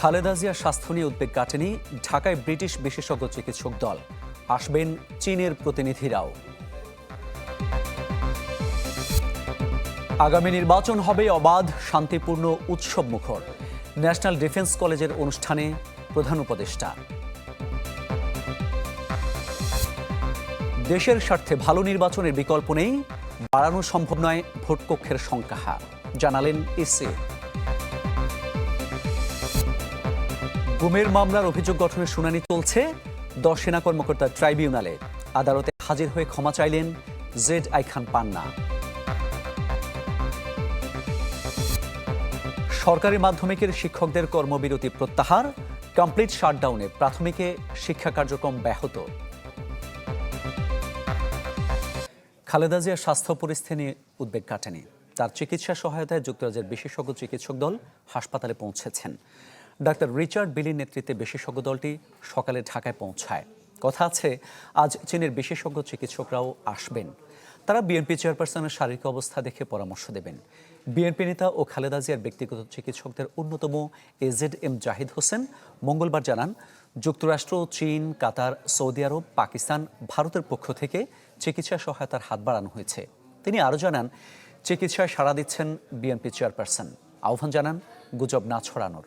খালেদা জিয়ার স্বাস্থ্য নিয়ে উদ্বেগ কাটেনি ঢাকায় ব্রিটিশ বিশেষজ্ঞ চিকিৎসক দল। আসবেন চীনের প্রতিনিধিরাও। আগামী নির্বাচন হবে অবাধ, শান্তিপূর্ণ, উৎসব মুখর। ন্যাশনাল ডিফেন্স কলেজের অনুষ্ঠানে প্রধান উপদেষ্টা। দেশের স্বার্থে ভালো নির্বাচনের বিকল্প নেই, বাড়ানো সম্ভব নয় ভোটকক্ষের সংখ্যা। জানালেন এসএ। গুমের মামলার অভিযোগ গঠনের শুনানি চলছে। দশ সেনা কর্মকর্তা ট্রাইব্যুনালে আদালতে হাজির হয়ে ক্ষমা চাইলেন জেড আই খান পান্না। সরকারি মাধ্যমিকের শিক্ষকদের কর্মবিরতি প্রত্যাহার, কমপ্লিট শাটডাউনে প্রাথমিকে শিক্ষা কার্যক্রম ব্যাহত। খালেদা জিয়ার স্বাস্থ্য পরিস্থিতি নিয়ে উদ্বেগ কাটেনি। তার চিকিৎসা সহায়তায় যুক্তরাজ্যের বিশেষজ্ঞ চিকিৎসক দল হাসপাতালে পৌঁছেছেন। ডাক্তার রিচার্ড বিলির নেতৃত্বে বিশেষজ্ঞ দলটি সকালে ঢাকায় পৌঁছায়। কথা আছে, আজ চীনের বিশেষজ্ঞ চিকিৎসকরাও আসবেন। তারা বিএনপি চেয়ারপারসনের শারীরিক অবস্থা দেখে পরামর্শ দেবেন। বিএনপি নেতা ও খালেদা জিয়ার ব্যক্তিগত চিকিৎসকদের অন্যতম এজেড এম জাহিদ হোসেন মঙ্গলবার জানান, যুক্তরাষ্ট্র, চীন, কাতার, সৌদি আরব, পাকিস্তান, ভারতের পক্ষ থেকে চিকিৎসা সহায়তার হাত বাড়ানো হয়েছে। তিনি আরও জানান, চিকিৎসায় সাড়া দিচ্ছেন বিএনপি চেয়ারপারসন। আহ্বান জানান, গুজব না ছড়ানোর।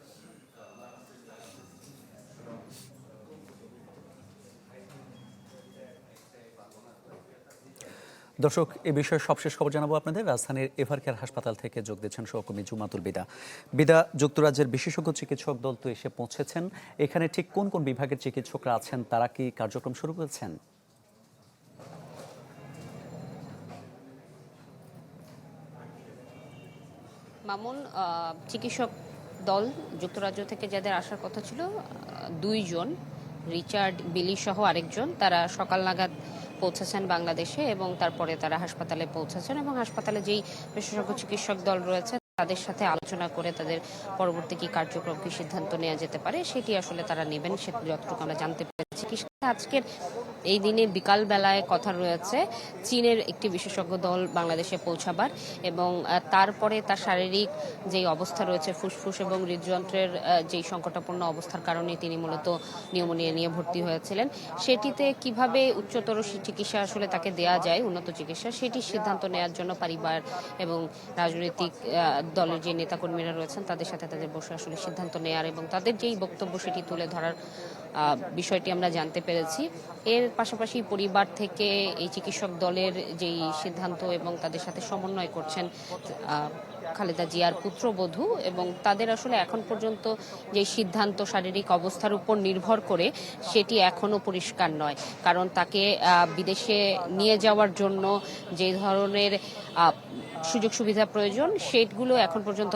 দর্শক, এ বিষয়ে সবশেষ খবর জানাব আপনাদের। রাজধানীর এভারকেয়ার হাসপাতাল থেকে যোগ দিচ্ছেন সহকর্মী জুমাতুল বিদা। বিদা, যুক্তরাজ্যের বিশেষজ্ঞ চিকিৎসক দল তো এসে পৌঁছেছেন। এখানে ঠিক কোন কোন বিভাগের চিকিৎসকরা আছেন, তারা কি কার্যক্রম শুরু করেছেন? মামুন চিকিৎসক দল যুক্তরাজ্য থেকে যাদের আসার কথা ছিল দুইজন, রিচার্ড বিলি সহ আরেকজন, তারা সকাল নাগাদ পৌঁছেছেন বাংলাদেশে এবং তারপরে তারা হাসপাতালে পৌঁছেছেন এবং হাসপাতালে যেই বিশেষজ্ঞ চিকিৎসক দল রয়েছে, তাদের সাথে আলোচনা করে তাদের পরবর্তী কি কার্যক্রম, কি সিদ্ধান্ত নেওয়া যেতে পারে, সেটি আসলে তারা নেবেন সে যতটুকু আমরা জানতে পেরেছি। আজকের এই দিনে বিকাল বেলায় কথা রয়েছে চীনের একটি বিশেষজ্ঞ দল বাংলাদেশে পৌঁছাবার এবং তারপরে তার শারীরিক যেই অবস্থা রয়েছে, ফুসফুস এবং হৃদযন্ত্রের যেই সংকটাপন্ন অবস্থার কারণে তিনি মূলত নিউমোনিয়া নিয়ে ভর্তি হয়েছিলেন। সেটিতে কীভাবে উচ্চতর চিকিৎসা আসলে তাকে দেয়া যায়, উন্নত চিকিৎসা, সেটি সিদ্ধান্ত নেওয়ার জন্য পরিবার এবং রাজনৈতিক দলের যে নেতাকর্মীরা রয়েছেন, তাদের সাথে তাদের বসে আসলে সিদ্ধান্ত নেয়ার এবং তাদের যেই বক্তব্য সেটি তুলে ধরার বিষয়টি আমরা জানতে পেরেছি। এর পাশাপাশি পরিবার থেকে এই চিকিৎসক দলের যেই সিদ্ধান্ত এবং তাদের সাথে সমন্বয় করছেন খালেদা জিয়ার পুত্রবধূ এবং তাদের আসলে এখন পর্যন্ত যে সিদ্ধান্ত শারীরিক অবস্থার উপর নির্ভর করে, সেটি এখনও পরিষ্কার নয়। কারণ তাকে বিদেশে নিয়ে যাওয়ার জন্য যে ধরনের সুযোগ সুবিধা প্রয়োজন সেগুলো এখন পর্যন্ত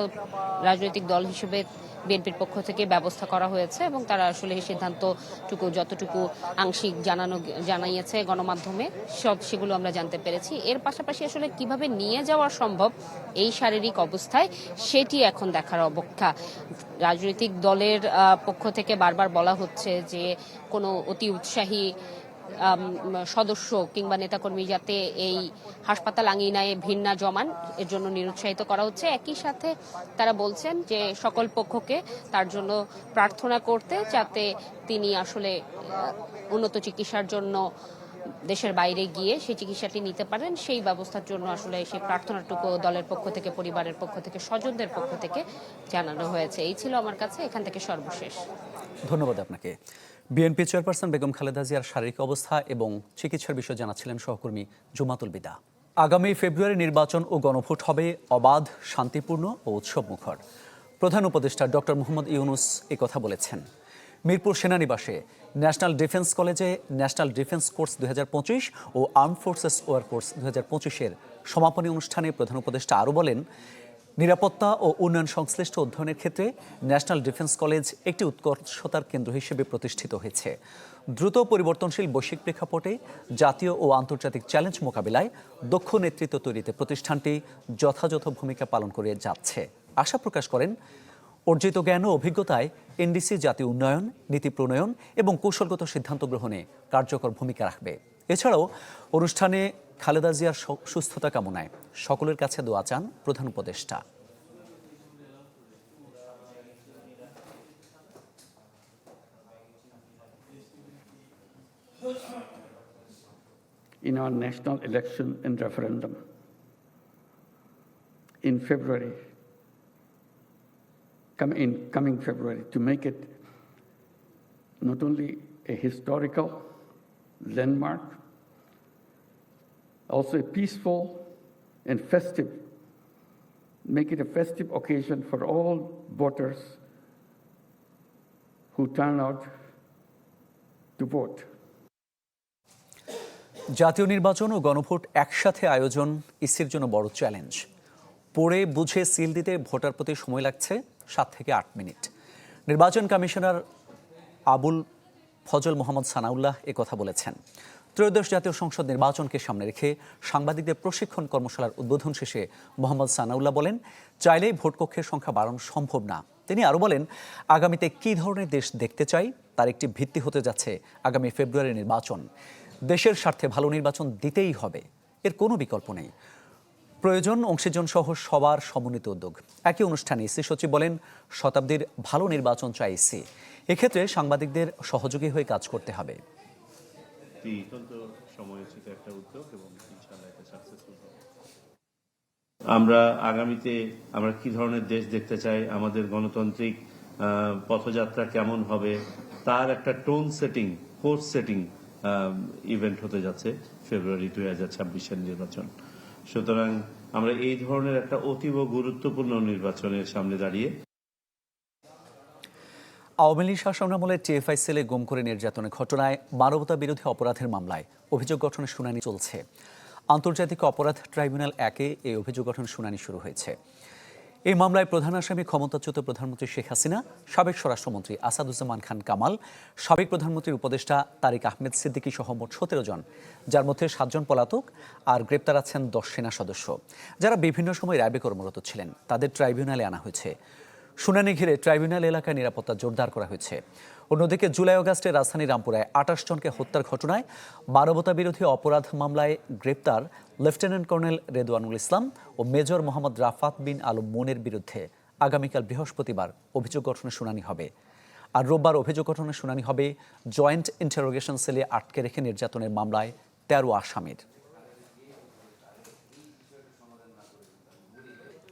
রাজনৈতিক দল হিসেবে বিএনপির পক্ষ থেকে ব্যবস্থা করা হয়েছে এবং তারা আসলে এই সিদ্ধান্তটুকু যতটুকু আংশিক জানানো, জানাইয়েছে গণমাধ্যমে, সব সেগুলো আমরা জানতে পেরেছি। এর পাশাপাশি আসলে কীভাবে নিয়ে যাওয়া সম্ভব এই শারীরিক অবস্থায়, সেটি এখন দেখার অপেক্ষা রাজনৈতিক দলের পক্ষ থেকে বারবার বলা হচ্ছে যে কোনো অতি উৎসাহী সদস্য কিংবা নেতাকর্মী যাতে এই হাসপাতাল আঙিনায় ভিড় না জমান, এর জন্য নিরুৎসাহিত করা হচ্ছে। একই সাথে তারা বলছেন যে সকল পক্ষকে তার জন্য প্রার্থনা করতে যাতে তিনি আসলে উন্নত চিকিৎসার জন্য দেশের বাইরে গিয়ে সেই চিকিৎসাটি নিতে পারেন। সেই ব্যবস্থার জন্য আসলে সেই প্রার্থনাটুকু দলের পক্ষ থেকে, পরিবারের পক্ষ থেকে, স্বজনদের পক্ষ থেকে জানানো হয়েছে। এই ছিল আমার কাছে। এখান থেকে সর্বশেষ। ধন্যবাদ আপনাকে। বিএনপি চেয়ারপারসন বেগম খালেদা জিয়ার শারীরিক অবস্থা এবং চিকিৎসার বিষয়ে জানাচ্ছিলেন সহকর্মী জুমাতুল বিদা। আগামী ফেব্রুয়ারি নির্বাচন ও গণভোট হবে অবাধ, শান্তিপূর্ণ ও উৎসবমুখর। প্রধান উপদেষ্টা ডক্টর মোহাম্মদ ইউনুস এ কথা বলেছেন। মিরপুর সেনানিবাসে ন্যাশনাল ডিফেন্স কলেজে ন্যাশনাল ডিফেন্স কোর্স দুই হাজার পঁচিশ ও আর্ম ফোর্সেস ওয়ার কোর্স দুই হাজার পঁচিশের সমাপনী অনুষ্ঠানে প্রধান উপদেষ্টা আরও বলেন নিরাপত্তা ও উন্নয়ন সংশ্লিষ্ট অধ্যয়নের ক্ষেত্রে ন্যাশনাল ডিফেন্স কলেজ একটি উৎকর্ষতার কেন্দ্র হিসেবে প্রতিষ্ঠিত হয়েছে। দ্রুত পরিবর্তনশীল বৈশ্বিক প্রেক্ষাপটে জাতীয় ও আন্তর্জাতিক চ্যালেঞ্জ মোকাবিলায় দক্ষ নেতৃত্ব তৈরিতে প্রতিষ্ঠানটি যথাযথ ভূমিকা পালন করে যাচ্ছে। আশা প্রকাশ করেন, অর্জিত জ্ঞান ও অভিজ্ঞতায় এনডিসি জাতীয় উন্নয়ন, নীতি প্রণয়ন এবং কৌশলগত সিদ্ধান্ত গ্রহণে কার্যকর ভূমিকা রাখবে। এছাড়াও অনুষ্ঠানে খালেদা জিয়ার সুস্থতা কামনায় সকলের কাছে দোয়া চান প্রধান উপদেষ্টা in our national election and referendum in February, come in coming February, to make it not only a historical landmark, also peaceful and festive, make it a festive occasion for all voters who turn out to vote. জাতীয় নির্বাচন ও গণভোট একসাথে আয়োজন ইসির জন্য বড় challenge. পড়ে বুঝে সিল দিতে ভোটার প্রতি সময় লাগছে সাত থেকে আট মিনিট। নির্বাচন কমিশনার আবুল ফজল মোহাম্মদ সানাউল্লাহ কথা বলেছেন। ত্রয়োদশ জাতীয় সংসদ নির্বাচনকে সামনে রেখে সাংবাদিকদের প্রশিক্ষণ কর্মশালার উদ্বোধন শেষে মোহাম্মদ সানাউল্লাহ বলেন, চাইলেই ভোটকক্ষের সংখ্যা বাড়ানো সম্ভব না। তিনি আরও বলেন, আগামীতে কী ধরনের দেশ দেখতে চাই তার একটি ভিত্তি হতে যাচ্ছে আগামী ফেব্রুয়ারি নির্বাচন। দেশের স্বার্থে ভালো নির্বাচন দিতেই হবে। এর কোনো বিকল্প নেই। প্রয়োজন অংশীজন সহ সবার সমন্বিত উদ্যোগ। একই অনুষ্ঠানে ইসি সচিব বলেন, শতাব্দীর ভালো নির্বাচন চাই ইসি। এক্ষেত্রে সাংবাদিকদের সহযোগী হয়ে কাজ করতে হবে। একটি অত্যন্ত সময়োচিত একটা উদ্যোগ এবং ইনশাআল্লাহ এটা সাকসেসফুল হবে। আমরা আগামীতে আমরা কি ধরনের দেশ দেখতে চাই, আমাদের গণতান্ত্রিক পথযাত্রা কেমন হবে, তার একটা tone setting course setting event হতে যাচ্ছে ফেব্রুয়ারি দুই হাজার ছাব্বিশের নির্বাচন। সুতরাং আমরা এই ধরনের একটা অতীব গুরুত্বপূর্ণ নির্বাচনের সামনে দাঁড়িয়ে আওয়ামী লীগ শাসনামলে টিএফআই সেলে গুম করে নির্যাতনের ঘটনায় মানবতা বিরোধী অপরাধের মামলায় অভিযোগ গঠনের শুনানি চলছে। আন্তর্জাতিক অপরাধ ট্রাইব্যুনাল একে এই অভিযোগ গঠন শুনানি শুরু হয়েছে। এই মামলায় প্রধান আসামি ক্ষমতাচ্যুত প্রধানমন্ত্রী শেখ হাসিনা, সাবেক স্বরাষ্ট্রমন্ত্রী আসাদুজ্জামান খান কামাল, সাবেক প্রধানমন্ত্রীর উপদেষ্টা তারিক আহমেদ সিদ্দিকী সহ মোট সতেরো জন, যার মধ্যে সাতজন পলাতক আর গ্রেপ্তার আছেন দশ সেনা সদস্য। যারা বিভিন্ন সময় র্যাবে কর্মরত ছিলেন, তাদের ট্রাইব্যুনালে আনা হয়েছে। শুনানি ঘিরে ট্রাইব্যুনাল এলাকায় নিরাপত্তা জোরদার করা হয়েছে। অন্যদিকে জুলাই অগাস্টে রাজধানী রামপুরায় আটাশ জনকে হত্যার ঘটনায় মানবতা বিরোধী অপরাধ মামলায় গ্রেপ্তার লেফটেন্যান্ট কর্নেল রেদওয়ানুল ইসলাম ও মেজর মোহাম্মদ রাফাত বিন আলম মুনের বিরুদ্ধে আগামীকাল বৃহস্পতিবার অভিযোগ গঠনের শুনানি হবে। আর রোববার অভিযোগ গঠনের শুনানি হবে জয়েন্ট ইন্টারোগেশন সেলে আটকে রেখে নির্যাতনের মামলায় তেরো আসামির।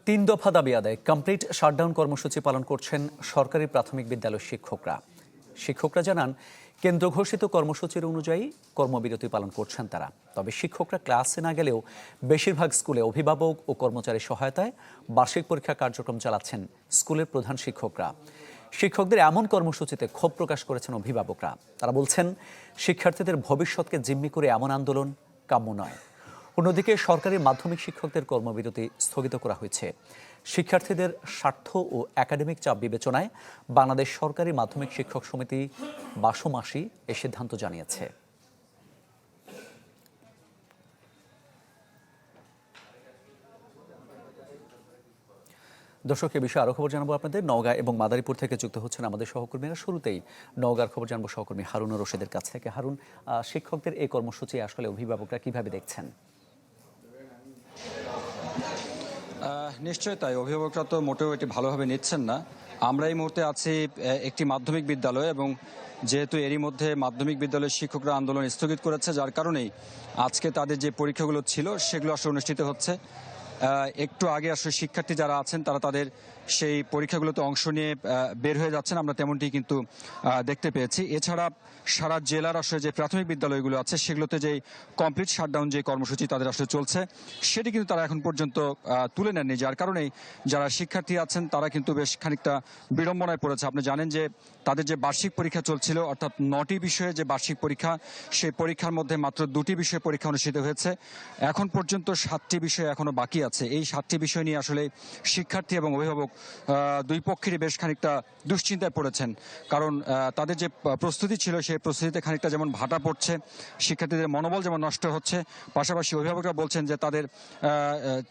তিন দফা দাবি আদায়। কমপ্লিট শাটডাউন কর্মসূচি পালন করছেন সরকারি প্রাথমিক বিদ্যালয়ের শিক্ষকরা। শিক্ষকরা জানান, কেন্দ্র ঘোষিত কর্মসূচির অনুযায়ী কর্মবিরতি পালন করছেন তারা। তবে শিক্ষকরা ক্লাসে না গেলেও বেশিরভাগ স্কুলে অভিভাবক ও কর্মচারীর সহায়তায় বার্ষিক পরীক্ষা কার্যক্রম চালাচ্ছেন স্কুলের প্রধান শিক্ষকরা। শিক্ষকদের এমন কর্মসূচিতে ক্ষোভ প্রকাশ করেছেন অভিভাবকরা। তারা বলছেন, শিক্ষার্থীদের ভবিষ্যৎকে জিম্মি করে এমন আন্দোলন কাম্য নয়। অন্যদিকে সরকারি মাধ্যমিক শিক্ষকদের কর্মবিরতি স্থগিত করা হয়েছে। শিক্ষার্থীদের স্বার্থ ও একাডেমিক চাপ বিবেচনায় বাংলাদেশ সরকারি মাধ্যমিক শিক্ষক সমিতি বাসমাসি এ সিদ্ধান্ত জানিয়েছে। দর্শক, এ বিষয়ে আরও খবর জানাব আপনাদের। নওগাঁ এবং মাদারীপুর থেকে যুক্ত হচ্ছেন আমাদের সহকর্মীরা। শুরুতেই নওগাঁর খবর জানব সহকর্মী হারুন রশিদের কাছ থেকে। হারুন শিক্ষকদের এই কর্মসূচি আসলে অভিভাবকরা কীভাবে দেখছেন? আহ, নিশ্চয়ই তাই। অভিভাবকরা তো মোটেও এটি ভালোভাবে নিচ্ছেন না। আমরা এই মুহূর্তে আছি একটি মাধ্যমিক বিদ্যালয় এবং যেহেতু এরই মধ্যে মাধ্যমিক বিদ্যালয়ের শিক্ষকরা আন্দোলন স্থগিত করেছে যার কারণেই আজকে তাদের যে পরীক্ষাগুলো ছিল সেগুলো আসলে অনুষ্ঠিত হচ্ছে। একটু আগে আসলে শিক্ষার্থী যারা আছেন তারা তাদের সেই পরীক্ষাগুলোতে অংশ নিয়ে বের হয়ে যাচ্ছেন। আমরা তেমনটি কিন্তু দেখতে পেয়েছি। এছাড়া সারা জেলার আসলে যে প্রাথমিক বিদ্যালয়গুলো আছে, সেগুলোতে যে কমপ্লিট শাটডাউন যে কর্মসূচি তাদের আসলে চলছে, সেটি কিন্তু তারা এখন পর্যন্ত তুলে নেননি। যার কারণেই যারা শিক্ষার্থী আছেন, তারা কিন্তু বেশ খানিকটা বিড়ম্বনায় পড়েছে। আপনি জানেন যে তাদের যে বার্ষিক পরীক্ষা চলছিল, অর্থাৎ নটি বিষয়ে যে বার্ষিক পরীক্ষা, সেই পরীক্ষার মধ্যে মাত্র দুটি বিষয়ে পরীক্ষা অনুষ্ঠিত হয়েছে। এখন পর্যন্ত সাতটি বিষয় এখনও বাকি আছে। এই সাতটি বিষয় নিয়ে আসলে শিক্ষার্থী এবং অভিভাবক দুই পক্ষেরই বেশ খানিকটা দুশ্চিন্তায় পড়েছেন। কারণ তাদের যে প্রস্তুতি ছিল, সেই প্রস্তুতিতে খানিকটা যেমন ভাটা পড়ছে, শিক্ষার্থীদের মনোবল যেমন নষ্ট হচ্ছে, পাশাপাশি অভিভাবকরা বলছেন যে তাদের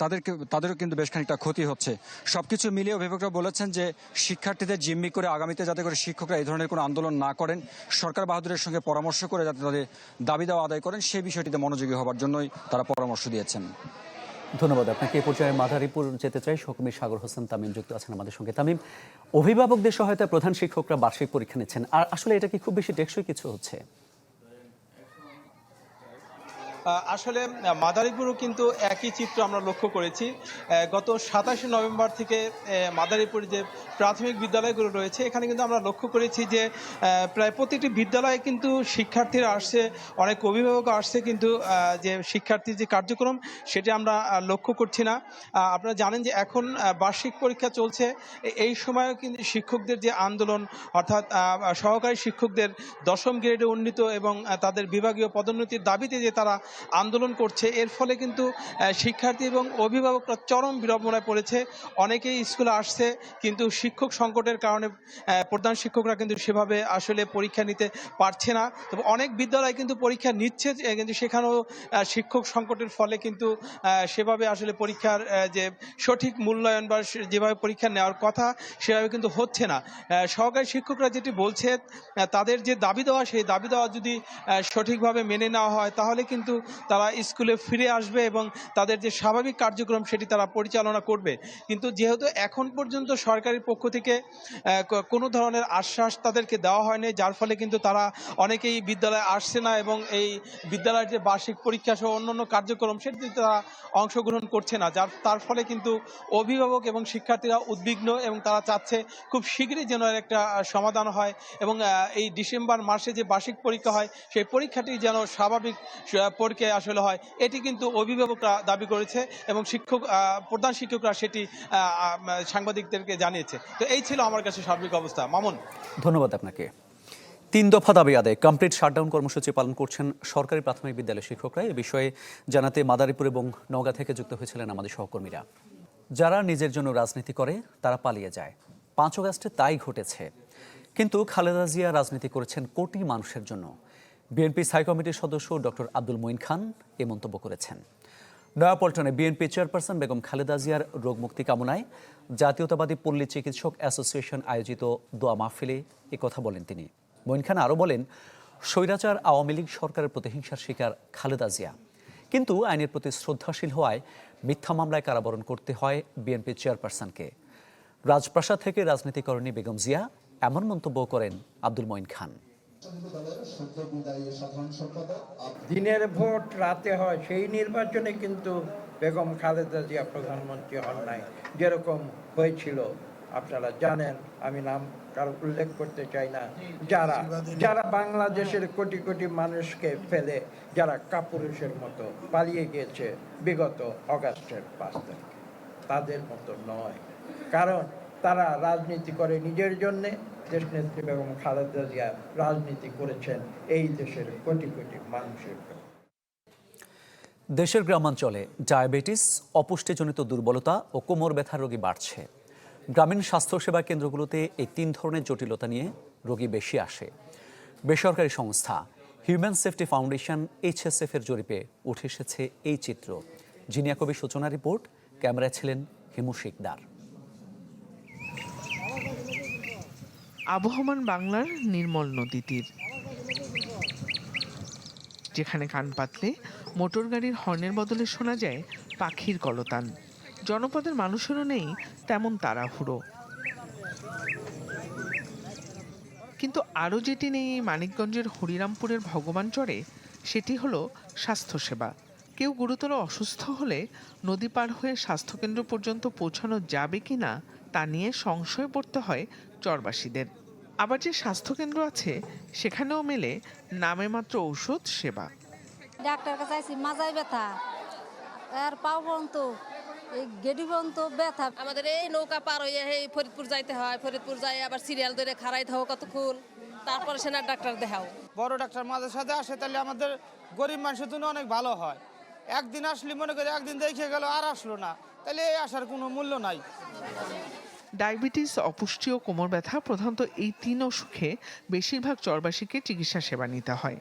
তাদেরকে, তাদেরও কিন্তু বেশ খানিকটা ক্ষতি হচ্ছে। সবকিছু মিলিয়ে অভিভাবকরা বলেছেন যে শিক্ষার্থীদের জিম্মি করে আগামীতে যাতে করে শিক্ষকরা এই ধরনের কোনো আন্দোলন না করেন, সরকার বাহাদুরের সঙ্গে পরামর্শ করে যাতে তাদের দাবি দাওয়া আদায় করেন সেই বিষয়টিতে মনোযোগী হবার জন্যই তারা পরামর্শ দিয়েছেন। ধন্যবাদ আপনাকে। এ পর্যায়ে মাদারীপুর যেতে চাই। সহকর্মী সাগর হোসেন তামিম যুক্ত আছেন আমাদের সঙ্গে। তামিম, অভিভাবকদের সহায়তায় প্রধান শিক্ষকরা বার্ষিক পরীক্ষা নিচ্ছেন। আর আসলে এটা কি খুব বেশি টেকসই কিছু হচ্ছে? আসলে মাদারীপুরও কিন্তু একই চিত্র আমরা লক্ষ্য করেছি। গত সাতাশে নভেম্বর থেকে মাদারীপুরে যে প্রাথমিক বিদ্যালয়গুলো রয়েছে, এখানে কিন্তু আমরা লক্ষ্য করেছি যে প্রায় প্রতিটি বিদ্যালয়ে কিন্তু শিক্ষার্থীরা আসছে, অনেক অভিভাবক আসছে কিন্তু যে শিক্ষার্থীর যে কার্যক্রম, সেটা আমরা লক্ষ্য করছি না। আপনারা জানেন যে এখন বার্ষিক পরীক্ষা চলছে। এই সময়ও কিন্তু শিক্ষকদের যে আন্দোলন, অর্থাৎ সহকারী শিক্ষকদের দশম গ্রেডে উন্নীত এবং তাদের বিভাগীয় পদোন্নতির দাবিতে যে তারা আন্দোলন করছে। এর ফলে কিন্তু শিক্ষার্থী এবং অভিভাবকরা চরম বিড়ম্বনায় পড়েছে। অনেকেই স্কুলে আসছে, কিন্তু শিক্ষক সংকটের কারণে প্রধান শিক্ষকরা কিন্তু সেভাবে আসলে পরীক্ষা নিতে পারছে না। তবে অনেক বিদ্যালয় কিন্তু পরীক্ষা নিচ্ছে কিন্তু সেখানেও শিক্ষক সংকটের ফলে কিন্তু সেভাবে আসলে পরীক্ষার যে সঠিক মূল্যায়ন বা যেভাবে পরীক্ষা নেওয়ার কথা, সেভাবে কিন্তু হচ্ছে না। সহকারী শিক্ষকরা যেটি বলছে তাদের যে দাবি দেওয়া, সেই দাবি দেওয়া যদি সঠিকভাবে মেনে নেওয়া হয়, তাহলে কিন্তু তারা স্কুলে ফিরে আসবে এবং তাদের যে স্বাভাবিক কার্যক্রম সেটি তারা পরিচালনা করবে। কিন্তু যেহেতু এখন পর্যন্ত সরকারের পক্ষ থেকে কোনো ধরনের আশ্বাস তাদেরকে দেওয়া হয়নি, যার ফলে কিন্তু তারা অনেকেই বিদ্যালয়ে আসছে না এবং এই বিদ্যালয়ের যে বার্ষিক পরীক্ষা সহ অন্যান্য কার্যক্রম সেটিতে তারা অংশগ্রহণ করছে না। যার, তার ফলে কিন্তু অভিভাবক এবং শিক্ষার্থীরা উদ্বিগ্ন এবং তারা চাচ্ছে খুব শীঘ্রই যেন একটা সমাধান হয় এবং এই ডিসেম্বর মাসে যে বার্ষিক পরীক্ষা হয়, সেই পরীক্ষাটি যেন স্বাভাবিক পরীক্ষায় আসলে হয়, এটি কিন্তু অভিভাবকরা দাবি করেছে এবং শিক্ষক প্রধান শিক্ষকরা সেটি সাংবাদিকদেরকে জানিয়েছে। তো এই ছিল আমার কাছে সার্বিক অবস্থা। মামুন। ধন্যবাদ আপনাকে। তিন দফা দাবি আদায়। কমপ্লিট শাটডাউন কর্মসূচি পালন করছেন সরকারি প্রাথমিক বিদ্যালয়ের শিক্ষকরা। এ বিষয়ে জানাতে মাদারীপুর এবং নওগাঁ থেকে যুক্ত হয়েছিলেন আমাদের সহকর্মীরা। যারা নিজের জন্য রাজনীতি করে, তারা পালিয়ে যায়। পাঁচ অগাস্টে তাই ঘটেছে। কিন্তু খালেদা জিয়া রাজনীতি করেছেন কোটি মানুষের জন্য। বিএনপি স্থায়ী কমিটির সদস্য ডক্টর আব্দুল মঈন খান এ মন্তব্য করেছেন। নয়াপল্টনে বিএনপি চেয়ারপারসন বেগম খালেদা জিয়ার রোগমুক্তি কামনায় জাতীয়তাবাদী পল্লী চিকিৎসক অ্যাসোসিয়েশন আয়োজিত দোয়া মাহফিলে কথা বলেন তিনি। মঈন খান আরও বলেন, স্বৈরাচার আওয়ামী লীগ সরকারের প্রতিহিংসার শিকার খালেদা জিয়া। কিন্তু আইনের প্রতি শ্রদ্ধাশীল হওয়ায় মিথ্যা মামলায় কারাবরণ করতে হয় বিএনপি চেয়ারপারসনকে। রাজপ্রাসাদ থেকে রাজনীতি করেনি বেগম জিয়া এমন মন্তব্য করেন আব্দুল মঈন খান। দিনের ভোট রাতে হয়, সেই নির্বাচনে কিন্তু বেগম খালেদা জিয়া প্রধানমন্ত্রী হন নাই। যেরকম হয়েছিল, আপনারা জানেন, আমি নাম কারও উল্লেখ করতে চাই না। যারা যারা বাংলাদেশের কোটি কোটি মানুষকে ফেলে, যারা কাপুরুষের মতো পালিয়ে গিয়েছে বিগত অগাস্টের পাঁচ তারিখে। তাদের মতো নয়। কারণ তারা রাজনীতি করে নিজের জন্যে দেশনেত্রী বেগম খালেদা জিয়া রাজনীতি করেছেন এই দেশের কোটি কোটি মানুষের দেশের গ্রামাঞ্চলে ডায়াবেটিস, অপুষ্টিজনিত দুর্বলতা ও কোমর ব্যথার রোগী বাড়ছে। গ্রামীণ স্বাস্থ্যসেবা কেন্দ্রগুলোতে এই তিন ধরনের জটিলতা নিয়ে রোগী বেশি আসে। বেসরকারি সংস্থা হিউম্যান সেফটি ফাউন্ডেশন এইচএসএফ এর জরিপে উঠে এসেছে এই চিত্র। জিনিয়া কবি সূচনা রিপোর্ট, ক্যামেরায় ছিলেন হিমু শিকদার। আবহমান বাংলার নির্মল নদী তীর যেখানে কান পাতলে মোটর গাড়ির হর্নের বদলে শোনা যায় পাখির কলতান। জনপদের মানুষেরও নেই তেমন তাড়াহুড়ো। কিন্তু আরও যেটি নেই মানিকগঞ্জের হরিরামপুরের ভগবান চরে, সেটি হলো স্বাস্থ্যসেবা। কেউ গুরুতর অসুস্থ হলে নদী পার হয়ে স্বাস্থ্যকেন্দ্র পর্যন্ত পৌঁছানো যাবে কি না তা নিয়ে সংশয় পড়তে হয় চরবাসীদের। আবার যে স্বাস্থ্যকেন্দ্র আছে সেখানেও মেলে নামে মাত্র ঔষধ সেবা। ডাক্তার কাছে আইসি মাজায় ব্যথা। আর পাও পর্যন্ত এই গেডি পর্যন্ত ব্যথা। আমাদের এই নৌকা পার হইয়া এই ফরিদপুর যাইতে হয়। ফরিদপুর যাই আবার সিরিয়াল ধরে খাড়াই থাকো কতক্ষণ। তারপরে সেনার ডাক্তার দেখাও। বড় ডাক্তার মাঝে সাথে আসে তাহলে আমাদের গরিব মানুষের জন্য অনেক ভালো হয়। একদিন আসলে মনে করি একদিন দেখে গেল আর আসলো না। তাহলে এই আসার কোনো মূল্য নাই। ডায়াবেটিস অপুষ্টি ও কোমর ব্যথা প্রধানত এই তিন অসুখে বেশিরভাগ চরবাসীকে চিকিৎসা সেবা নিতে হয়।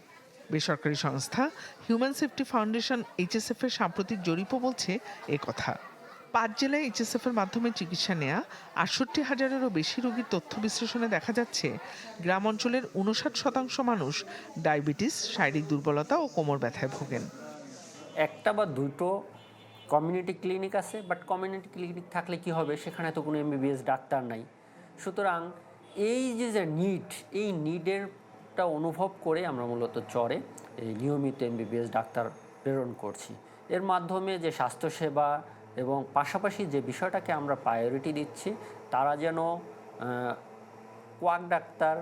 বেসরকারি সংস্থা হিউম্যান সেফটি ফাউন্ডেশন এইচএসএফ এর সাম্প্রতিক জরিপও বলছে এ কথা। পাঁচ জেলায় এইচএসএফ এর মাধ্যমে চিকিৎসা নেওয়া আটষট্টি হাজারেরও বেশি রোগীর তথ্য বিশ্লেষণে দেখা যাচ্ছে গ্রাম অঞ্চলের উনষাট শতাংশ মানুষ ডায়াবেটিস শারীরিক দুর্বলতা ও কোমর ব্যথায় ভোগেন। একটা বা দুটো কমিউনিটি ক্লিনিক আছে বাট কমিউনিটি ক্লিনিক থাকলে কি হবে? সেখানে তো কোনো এমবিবিএস ডাক্তার নাই। সুতরাং এই যে যে নিড এই নিডেরটা অনুভব করে আমরা মূলত চরে এই নিয়মিত এমবিবিএস ডাক্তার প্রেরণ করছি। এর মাধ্যমে যে স্বাস্থ্যসেবা এবং পাশাপাশি যে বিষয়টাকে আমরা প্রায়োরিটি দিচ্ছি, তারা যেন কোয়াক ডাক্তার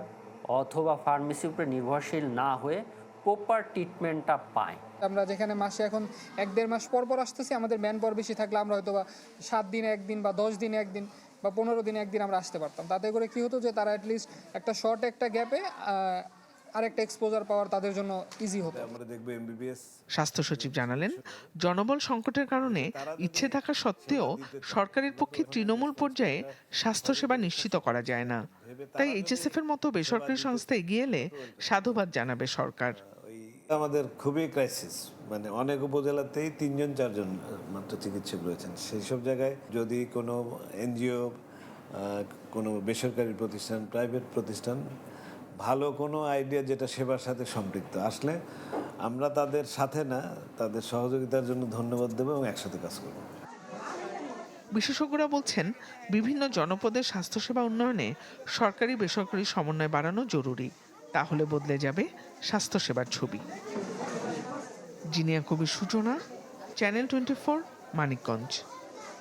অথবা ফার্মেসির উপরে নির্ভরশীল না হয়ে প্রপার ট্রিটমেন্টটা পায়। আমরা যেখানে মাসে এখন এক দেড় মাস পর পর আসতেছি আমাদের ম্যান পাওয়ার বেশি থাকলে আমরা হয়তো বা সাত দিনে একদিন বা দশ দিনে একদিন বা পনেরো দিনে একদিন আমরা আসতে পারতাম। তাতে করে কি হতো যে তারা অ্যাটলিস্ট একটা শর্ট একটা গ্যাপে আরেকটা এক্সপোজার পাওয়ার তাদের জন্য ইজি হতো। আমরা দেখব এমবিবিএস স্বাস্থ্য সচিব জানালেন জনবল সংকটের কারণে ইচ্ছে থাকা সত্ত্বেও সরকারের পক্ষে তৃণমূল পর্যায়ে স্বাস্থ্যসেবা নিশ্চিত করা যায় না। তাই এইচএসএফ এর মতো বেসরকারি সংস্থা এগিয়ে এলে সাধুবাদ জানাবে সরকার। আমাদের খুবই ক্রাইসিস মানে অনেক উপজেলাতেই তিনজন, চারজন মাত্র চিকিৎসক রয়েছেন। সেই সব জায়গায় যদি কোনো এনজিও কোনো বেসরকারি প্রতিষ্ঠান প্রাইভেট প্রতিষ্ঠান ভালো কোনো আইডিয়া যেটা সেবার সাথে সম্পৃক্ত, আসলে আমরা তাদের সাথে না, তাদের সহযোগিতার জন্য ধন্যবাদ দেবো এবং একসাথে কাজ করব। বিশেষজ্ঞরা বলছেন, বিভিন্ন জনপদের স্বাস্থ্যসেবা উন্নয়নে সরকারি বেসরকারি সমন্বয় বাড়ানো জরুরি। তাহলে বদলে যাবে স্বাস্থ্যসেবার ছবি। জিনিয়া কবির সূচনা চ্যানেল টোয়েন্টি ফোর মানিকগঞ্জ